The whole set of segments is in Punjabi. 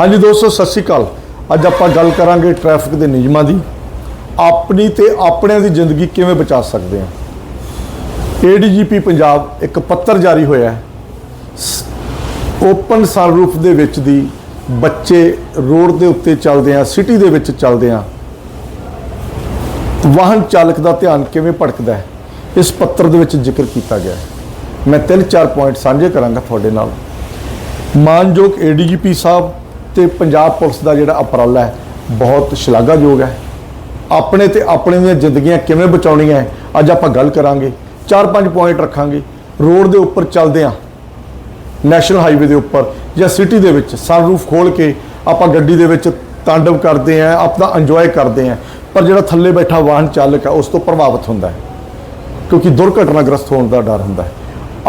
ਹਾਂਜੀ ਦੋਸਤੋ, ਸਤਿ ਸ਼੍ਰੀ ਅਕਾਲ। ਅੱਜ ਆਪਾਂ ਗੱਲ ਕਰਾਂਗੇ ਟ੍ਰੈਫਿਕ ਦੇ ਨਿਯਮਾਂ ਦੀ। ਆਪਣੀ ਤੇ ਆਪਣਿਆਂ ਦੀ ਜ਼ਿੰਦਗੀ ਕਿਵੇਂ ਬਚਾ ਸਕਦੇ ਹਾਂ? ਏਡੀਜੀਪੀ ਪੰਜਾਬ ਇੱਕ ਪੱਤਰ ਜਾਰੀ ਹੋਇਆ ਹੈ। ਓਪਨ ਸਨਰੂਫ ਦੇ ਵਿੱਚ ਦੀ ਬੱਚੇ ਰੋਡ ਦੇ ਉੱਤੇ ਚੱਲਦੇ ਆ ਸਿਟੀ ਦੇ ਵਿੱਚ ਚੱਲਦੇ ਆ। ਵਾਹਨ ਚਾਲਕ ਦਾ ਧਿਆਨ ਕਿਵੇਂ ਭਟਕਦਾ ਹੈ? ਇਸ ਪੱਤਰ ਦੇ ਵਿੱਚ ਜ਼ਿਕਰ ਕੀਤਾ ਗਿਆ ਮੈਂ ਤਿੰਨ ਚਾਰ ਪੁਆਇੰਟ ਸਾਂਝੇ ਕਰਾਂਗਾ ਤੁਹਾਡੇ ਨਾਲ। ਮਾਨਯੋਗ ਏਡੀਜੀਪੀ ਸਾਹਿਬ ਤੇ ਪੰਜਾਬ ਪੁਲਿਸ ਦਾ ਜਿਹੜਾ ਉਪਰਾਲਾ ਹੈ, ਬਹੁਤ ਸ਼ਲਾਘਾਯੋਗ ਹੈ। ਆਪਣੇ ਤੇ ਆਪਣੇ ਦੀਆਂ ਜ਼ਿੰਦਗੀਆਂ ਕਿਵੇਂ ਬਚਾਉਣੀਆਂ ਹੈ, ਅੱਜ ਆਪਾਂ ਗੱਲ ਕਰਾਂਗੇ। ਚਾਰ ਪੰਜ ਪੁਆਇੰਟ ਰੱਖਾਂਗੇ। ਰੋਡ ਦੇ ਉੱਪਰ ਚੱਲਦੇ ਆ ਨੈਸ਼ਨਲ ਹਾਈਵੇ ਦੇ ਉੱਪਰ ਜਾਂ ਸਿਟੀ ਦੇ ਵਿੱਚ ਸਨਰੂਫ ਖੋਲ ਕੇ ਆਪਾਂ ਗੱਡੀ ਦੇ ਵਿੱਚ ਤਾਂਡਵ ਕਰਦੇ ਆ ਆਪਣਾ ਇੰਜੋਏ ਕਰਦੇ ਆ ਪਰ ਜਿਹੜਾ ਥੱਲੇ ਬੈਠਾ ਵਾਹਨ ਚਾਲਕ ਹੈ, ਉਸ ਤੋਂ ਪ੍ਰਭਾਵਿਤ ਹੁੰਦਾ ਹੈ। ਕਿਉਂਕਿ ਦੁਰਘਟਨਾਗ੍ਰਸਤ ਹੋਣ ਦਾ ਡਰ ਹੁੰਦਾ ਹੈ।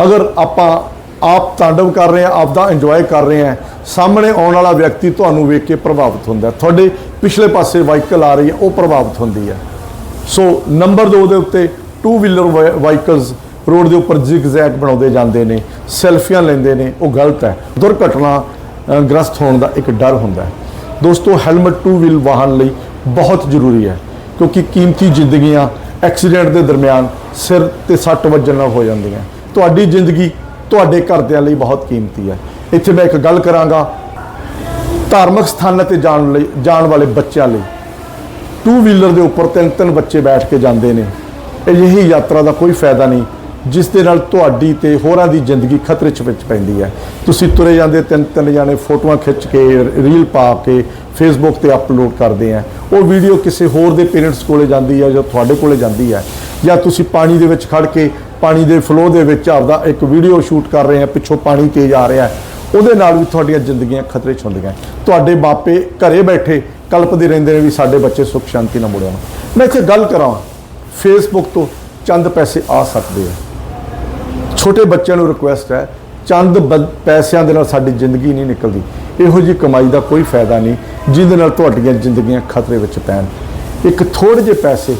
ਅਗਰ ਆਪਾਂ ਆਪ ਤਾਂਡਵ ਕਰ ਰਹੇ ਆ, ਆਪ ਦਾ ਇੰਜੋਏ ਕਰ ਰਹੇ ਆ। ਸਾਹਮਣੇ ਆਉਣ ਵਾਲਾ ਵਿਅਕਤੀ ਤੁਹਾਨੂੰ ਵੇਖ ਕੇ ਪ੍ਰਭਾਵਿਤ ਹੁੰਦਾ ਤੁਹਾਡੇ ਪਿਛਲੇ ਪਾਸੇ ਵਾਹੀਕਲ ਆ ਰਹੀ ਹੈ, ਉਹ ਪ੍ਰਭਾਵਿਤ ਹੁੰਦੀ ਹੈ। ਸੋ ਨੰਬਰ 2 ਦੇ ਉੱਤੇ ਟੂ ਵੀਲਰ ਵਾਹੀਕਲਸ ਰੋਡ ਦੇ ਉੱਪਰ ਜ਼ਿਗਜ਼ੈਗ ਬਣਾਉਂਦੇ ਜਾਂਦੇ ਨੇ ਸੈਲਫੀਆਂ ਲੈਂਦੇ ਨੇ, ਉਹ ਗਲਤ ਹੈ। ਦੁਰਘਟਨਾ ਗ੍ਰਸਤ ਹੋਣ ਦਾ ਇੱਕ ਡਰ ਹੁੰਦਾ ਹੈ। ਦੋਸਤੋ ਹੈਲਮਟ ਟੂ ਵੀਲ ਵਾਹਨ ਲਈ ਬਹੁਤ ਜ਼ਰੂਰੀ ਹੈ, ਕਿਉਂਕਿ ਕੀਮਤੀ ਜ਼ਿੰਦਗੀਆਂ ਐਕਸੀਡੈਂਟ ਦੇ ਦਰਮਿਆਨ ਸਿਰ ਤੇ ਸੱਟ ਵੱਜਣ ਨਾਲ ਹੋ ਜਾਂਦੀਆਂ। ਤੁਹਾਡੀ ਜ਼ਿੰਦਗੀ ਤੁਹਾਡੇ ਘਰਦਿਆਂ ਲਈ ਬਹੁਤ ਕੀਮਤੀ ਹੈ। ਇੱਥੇ ਮੈਂ ਇੱਕ ਗੱਲ ਕਰਾਂਗਾ, ਧਾਰਮਿਕ ਸਥਾਨਾਂ ਤੇ ਜਾਣ ਲਈ, ਜਾਣ ਵਾਲੇ ਬੱਚਿਆਂ ਲਈ। ਟੂ ਵੀਲਰ ਦੇ ਉੱਪਰ ਤਿੰਨ ਤਿੰਨ ਬੱਚੇ ਬੈਠ ਕੇ ਜਾਂਦੇ ਨੇ। ਅਜਿਹੀ ਯਾਤਰਾ ਦਾ ਕੋਈ ਫਾਇਦਾ ਨਹੀਂ, ਜਿਸ ਦੇ ਨਾਲ ਤੁਹਾਡੀ ਤੇ ਹੋਰਾਂ ਦੀ ਜ਼ਿੰਦਗੀ ਖਤਰੇ 'ਚ ਵਿੱਚ ਪੈਂਦੀ ਹੈ। ਤੁਸੀਂ ਤੁਰੇ ਜਾਂਦੇ ਤਿੰਨ ਤਿੰਨ ਜਾਣੇ, ਫੋਟੋਆਂ ਖਿੱਚ ਕੇ ਰੀਲ ਪਾ ਕੇ ਫੇਸਬੁੱਕ ਤੇ ਅਪਲੋਡ ਕਰਦੇ ਆ। ਉਹ ਵੀਡੀਓ ਕਿਸੇ ਹੋਰ ਦੇ ਪੇਰੈਂਟਸ ਕੋਲੇ ਜਾਂਦੀ ਹੈ ਜਾਂ ਤੁਹਾਡੇ ਕੋਲੇ ਜਾਂਦੀ ਹੈ। ਜਾਂ ਤੁਸੀਂ ਪਾਣੀ ਦੇ ਵਿੱਚ ਖੜ ਕੇ ਪਾਣੀ ਦੇ ਫਲੋ ਦੇ ਵਿੱਚ ਆਪਦਾ ਇੱਕ ਵੀਡੀਓ ਸ਼ੂਟ ਕਰ ਰਹੇ ਆ ਪਿੱਛੋਂ ਪਾਣੀ ਤੇਜ਼ ਆ ਰਿਹਾ ਉਹਦੇ ਨਾਲ ਵੀ ਤੁਹਾਡੀਆਂ ਜ਼ਿੰਦਗੀਆਂ ਖਤਰੇ 'ਚ ਹੁੰਦੀਆਂ ਤੁਹਾਡੇ ਮਾਪੇ ਘਰੇ ਬੈਠੇ ਕਲਪਦੇ ਰਹਿੰਦੇ ਨੇ ਵੀ ਸਾਡੇ ਬੱਚੇ ਸੁੱਖ ਸ਼ਾਂਤੀ ਨਾਲ ਮੁੜਿਆ ਮੈਂ ਇੱਥੇ ਗੱਲ ਕਰਾਂ ਫੇਸਬੁੱਕ ਤੋਂ ਚੰਦ ਪੈਸੇ ਆ ਸਕਦੇ ਆ। ਛੋਟੇ ਬੱਚਿਆਂ ਨੂੰ ਰਿਕੁਐਸਟ ਹੈ, ਚੰਦ ਬ- ਪੈਸਿਆਂ ਦੇ ਨਾਲ ਸਾਡੀ ਜ਼ਿੰਦਗੀ ਨਹੀਂ ਨਿਕਲਦੀ। ਇਹੋ ਜੀ ਕਮਾਈ ਦਾ ਕੋਈ ਫਾਇਦਾ ਨਹੀਂ, ਜਿਹਦੇ ਨਾਲ ਤੁਹਾਡੀਆਂ ਜ਼ਿੰਦਗੀਆਂ ਖਤਰੇ ਵਿੱਚ ਪੈਣ। ਇੱਕ ਥੋੜੇ ਜਿਹੇ ਪੈਸੇ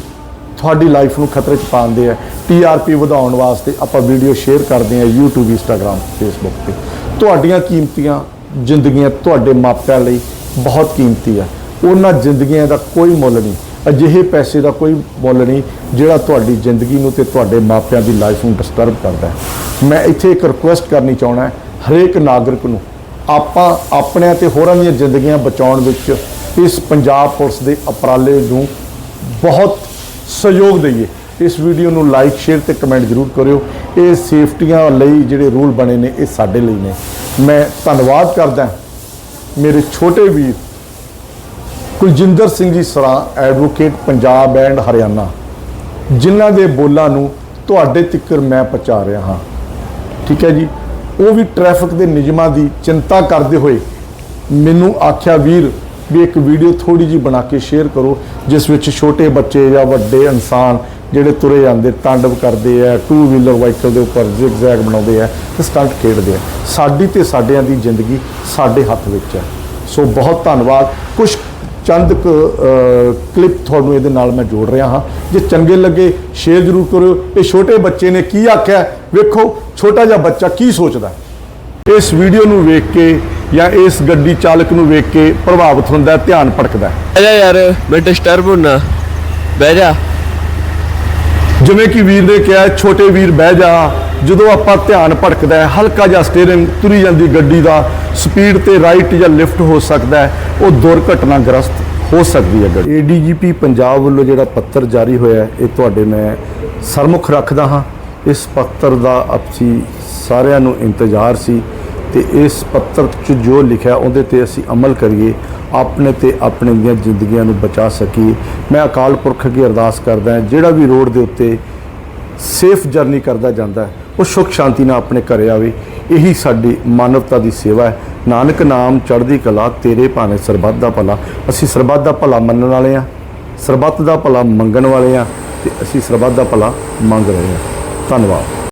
ਤੁਹਾਡੀ ਲਾਈਫ ਨੂੰ ਖਤਰੇ 'ਚ ਪਾਉਂਦੇ ਆ। ਟੀਆਰਪੀ ਵਧਾਉਣ ਵਾਸਤੇ ਆਪਾਂ ਵੀਡੀਓ ਸ਼ੇਅਰ ਕਰਦੇ ਆ YouTube, Instagram, Facebook ਤੇ। ਤੁਹਾਡੀਆਂ ਕੀਮਤੀਆਂ, ਜ਼ਿੰਦਗੀਆਂ ਤੁਹਾਡੇ ਮਾਪਿਆਂ ਲਈ ਬਹੁਤ ਕੀਮਤੀ ਆ। ਉਹਨਾਂ ਜ਼ਿੰਦਗੀਆਂ ਦਾ ਕੋਈ ਮੁੱਲ ਨਹੀਂ। ਅਜਿਹੇ ਪੈਸੇ ਦਾ ਕੋਈ ਮੁੱਲ ਨਹੀਂ ਜਿਹੜਾ ਤੁਹਾਡੀ ਜ਼ਿੰਦਗੀ ਨੂੰ ਤੇ ਤੁਹਾਡੇ ਮਾਪਿਆਂ ਦੀ ਲਾਈਫ ਨੂੰ ਡਿਸਟਰਬ ਕਰਦਾ ਹੈ। ਮੈਂ ਇੱਥੇ ਇੱਕ ਰਿਕੁਐਸਟ ਕਰਨੀ ਚਾਹਣਾ ਹਰੇਕ ਨਾਗਰਿਕ ਨੂੰ, ਆਪਾਂ ਆਪਣਿਆਂ ਤੇ ਹੋਰਾਂ ਦੀਆਂ ਜ਼ਿੰਦਗੀਆਂ ਬਚਾਉਣ ਵਿੱਚ ਇਸ ਪੰਜਾਬ ਪੁਲਿਸ ਦੇ ਅਪਰਾਲੇ ਨੂੰ ਬਹੁਤ ਸਹਿਯੋਗ ਦਈਏ। ਇਸ ਵੀਡੀਓ ਨੂੰ ਲਾਈਕ ਸ਼ੇਅਰ ਤੇ ਕਮੈਂਟ ਜ਼ਰੂਰ ਕਰਿਓ। ਇਹ ਸੇਫਟੀਆਂ ਲਈ ਜਿਹੜੇ ਰੂਲ ਬਣੇ ਨੇ, ਇਹ ਸਾਡੇ ਲਈ ਨੇ। ਮੈਂ ਧੰਨਵਾਦ ਕਰਦਾ ਮੇਰੇ ਛੋਟੇ ਵੀਰ ਕੁਲਜਿੰਦਰ ਸਿੰਘ ਜੀ ਸਰਾ ਐਡਵੋਕੇਟ ਪੰਜਾਬ ਐਂਡ ਹਰਿਆਣਾ, ਜਿਨ੍ਹਾਂ ਦੇ ਬੋਲਾਂ ਨੂੰ ਤੁਹਾਡੇ ਤੱਕ ਮੈਂ ਪਹੁੰਚਾ ਰਿਹਾ ਹਾਂ। ਠੀਕ ਹੈ ਜੀ? ਉਹ ਵੀ ਟ੍ਰੈਫਿਕ ਦੇ ਨਿਯਮਾਂ ਦੀ ਚਿੰਤਾ ਕਰਦੇ ਹੋਏ ਮੈਨੂੰ ਆਖਿਆ, ਵੀਰ ਵੀ ਇੱਕ ਵੀਡੀਓ ਥੋੜੀ ਜੀ ਬਣਾ ਕੇ ਸ਼ੇਅਰ ਕਰੋ, ਜਿਸ ਵਿੱਚ ਛੋਟੇ ਬੱਚੇ ਜਾਂ ਵੱਡੇ ਇਨਸਾਨ ਜਿਹੜੇ ਤੁਰੇ ਜਾਂਦੇ, ਤਾਂਡਵ ਕਰਦੇ ਆ ਟੂ ਵੀਲਰ ਵਾਹੀਕਲ ਦੇ ਉੱਪਰ ਜ਼ਿਗਜ਼ੈਗ ਬਣਾਉਂਦੇ ਆ ਤੇ ਸਟੰਟ ਖੇਡਦੇ ਆ। ਸਾਡੀ ਤੇ ਸਾਡਿਆਂ ਦੀ ਜ਼ਿੰਦਗੀ ਸਾਡੇ ਹੱਥ ਵਿੱਚ ਹੈ। ਸੋ ਬਹੁਤ ਧੰਨਵਾਦ। ਕੁਝ ਚੰਦ ਕਲਿੱਪ ਤੁਹਾਨੂੰ ਇਹਦੇ ਨਾਲ ਮੈਂ ਜੋੜ ਰਿਹਾ ਹਾਂ। ਜੇ ਚੰਗੇ ਲੱਗੇ ਸ਼ੇਅਰ ਜ਼ਰੂਰ ਕਰਿਓ। ਇਹ ਛੋਟੇ ਬੱਚੇ ਨੇ ਕੀ ਆਖਿਆ? ਵੇਖੋ, ਛੋਟਾ ਜਿਹਾ ਬੱਚਾ ਕੀ ਸੋਚਦਾ? ਇਸ ਵੀਡੀਓ ਨੂੰ ਵੇਖ ਕੇ ਜਾਂ ਇਸ ਗੱਡੀ ਚਾਲਕ ਨੂੰ ਵੇਖ ਕੇ ਪ੍ਰਭਾਵਿਤ ਹੁੰਦਾ ਹੈ, ਧਿਆਨ ਭਟਕਦਾ ਹੈ। ਬਹਿ ਜਾ ਯਾਰ ਮੈਂ ਡਿਸਟਰਬ ਹੋਣਾ ਬਹਿ ਜਾ। ਜਿਵੇਂ ਕਿ ਵੀਰ ਨੇ ਕਿਹਾ ਛੋਟੇ ਵੀਰ ਬਹਿ ਜਾ। ਜਦੋਂ ਆਪਾਂ ਧਿਆਨ ਭਟਕਦਾ ਹੈ ਹਲਕਾ ਜਿਹਾ ਸਟੀਅਰਿੰਗ ਤੁਰੀ ਜਾਂਦੀ ਗੱਡੀ ਦਾ ਸਪੀਡ ਤੇ ਰਾਈਟ ਜਾਂ ਲੈਫਟ ਹੋ ਸਕਦਾ ਹੈ ਉਹ ਦੁਰਘਟਨਾਗ੍ਰਸਤ ਹੋ ਸਕਦੀ ਹੈ ਗੱਡੀ। ਏਡੀਜੀਪੀ ਪੰਜਾਬ ਵੱਲੋਂ ਜਿਹੜਾ ਪੱਤਰ ਜਾਰੀ ਹੋਇਆ ਹੈ, ਇਹ ਤੁਹਾਡੇ ਮੈਂ ਸਰਮੁਖ ਰੱਖਦਾ ਹਾਂ। ਇਸ ਪੱਤਰ ਦਾ ਅਸੀਂ ਸਾਰਿਆਂ ਨੂੰ ਇੰਤਜ਼ਾਰ ਸੀ ਤੇ ਇਸ ਪੱਤਰ 'ਚ ਜੋ ਲਿਖਿਆ ਉਹਦੇ ਤੇ ਅਸੀਂ ਅਮਲ ਕਰੀਏ, ਆਪਣੇ ਤੇ ਆਪਣੇ ਦੀਆਂ ਜ਼ਿੰਦਗੀਆਂ ਨੂੰ ਬਚਾ ਸਕੀਏ। ਮੈਂ ਅਕਾਲ ਪੁਰਖ ਅੱਗੇ ਅਰਦਾਸ ਕਰਦਾ ਜਿਹੜਾ ਵੀ ਰੋਡ ਦੇ ਉੱਤੇ ਸੇਫ ਜਰਨੀ ਕਰਦਾ ਜਾਂਦਾ ਉਹ ਸੁਖ ਸ਼ਾਂਤੀ ਨਾਲ ਆਪਣੇ ਘਰੇ ਆਵੇ। ਇਹੀ ਸਾਡੀ ਮਾਨਵਤਾ ਦੀ ਸੇਵਾ ਹੈ। ਨਾਨਕ ਨਾਮ ਚੜ੍ਹਦੀ ਕਲਾ, ਤੇਰੇ ਭਾਣੇ ਸਰਬੱਤ ਦਾ ਭਲਾ। ਅਸੀਂ ਸਰਬੱਤ ਦਾ ਭਲਾ ਮੰਨਣ ਵਾਲੇ ਆ ਸਰਬੱਤ ਦਾ ਭਲਾ ਮੰਗਣ ਵਾਲੇ ਆ ਤੇ ਅਸੀਂ ਸਰਬੱਤ ਦਾ ਭਲਾ ਮੰਗ ਰਹੇ ਹਾਂ। ਧੰਨਵਾਦ।